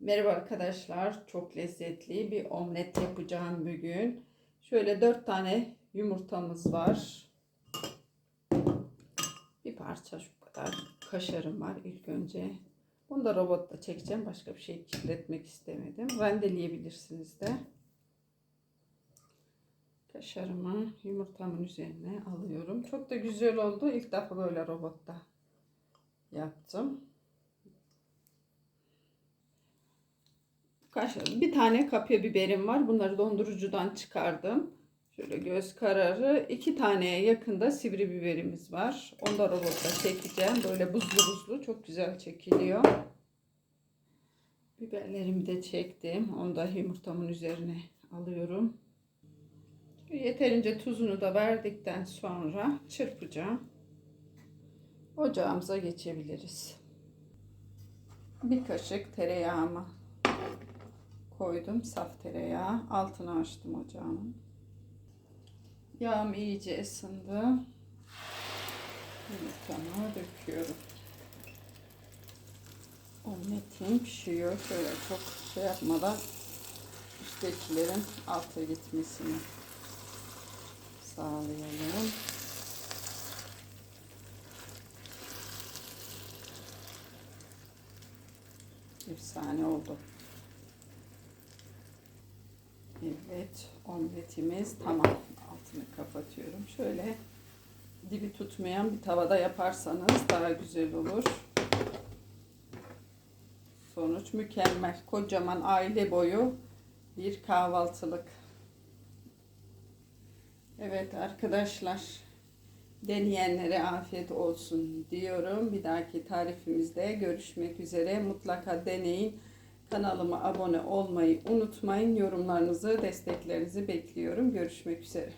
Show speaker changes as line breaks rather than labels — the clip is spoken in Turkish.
Merhaba arkadaşlar. Çok lezzetli bir omlet yapacağım bugün. Şöyle dört tane yumurtamız var. Bir parça şu kadar kaşarım var ilk önce. Bunu da robotta çekeceğim. Başka bir şey kirletmek istemedim. Rendeleyebilirsiniz de. Kaşarımı yumurtamın üzerine alıyorum. Çok da güzel oldu. İlk defa böyle robotta yaptım. Kaşar. Bir tane kapya biberim var. Bunları dondurucudan çıkardım. Şöyle göz kararı. iki taneye yakında sivri biberimiz var. Onu da robotta çekeceğim. Böyle buzlu buzlu. Çok güzel çekiliyor. Biberlerimi de çektim. Onu da yumurtamın üzerine alıyorum. Yeterince tuzunu da verdikten sonra çırpacağım. Ocağımıza geçebiliriz. Bir kaşık tereyağımı koydum. Saf tereyağı. Altını açtım ocağımın. Yağım iyice ısındı. Yumurtamı döküyorum. Omletim pişiyor. Şöyle çok şey yapmadan üsttekilerin alta gitmesini sağlayalım. Efsane oldu. Evet, omletimiz tamam. Altını kapatıyorum. Şöyle dibi tutmayan bir tavada yaparsanız daha güzel olur. Sonuç mükemmel. Kocaman aile boyu bir kahvaltılık. Evet arkadaşlar. Deneyenlere afiyet olsun diyorum. Bir dahaki tarifimizde görüşmek üzere. Mutlaka deneyin. Kanalıma abone olmayı unutmayın. Yorumlarınızı, desteklerinizi bekliyorum. Görüşmek üzere.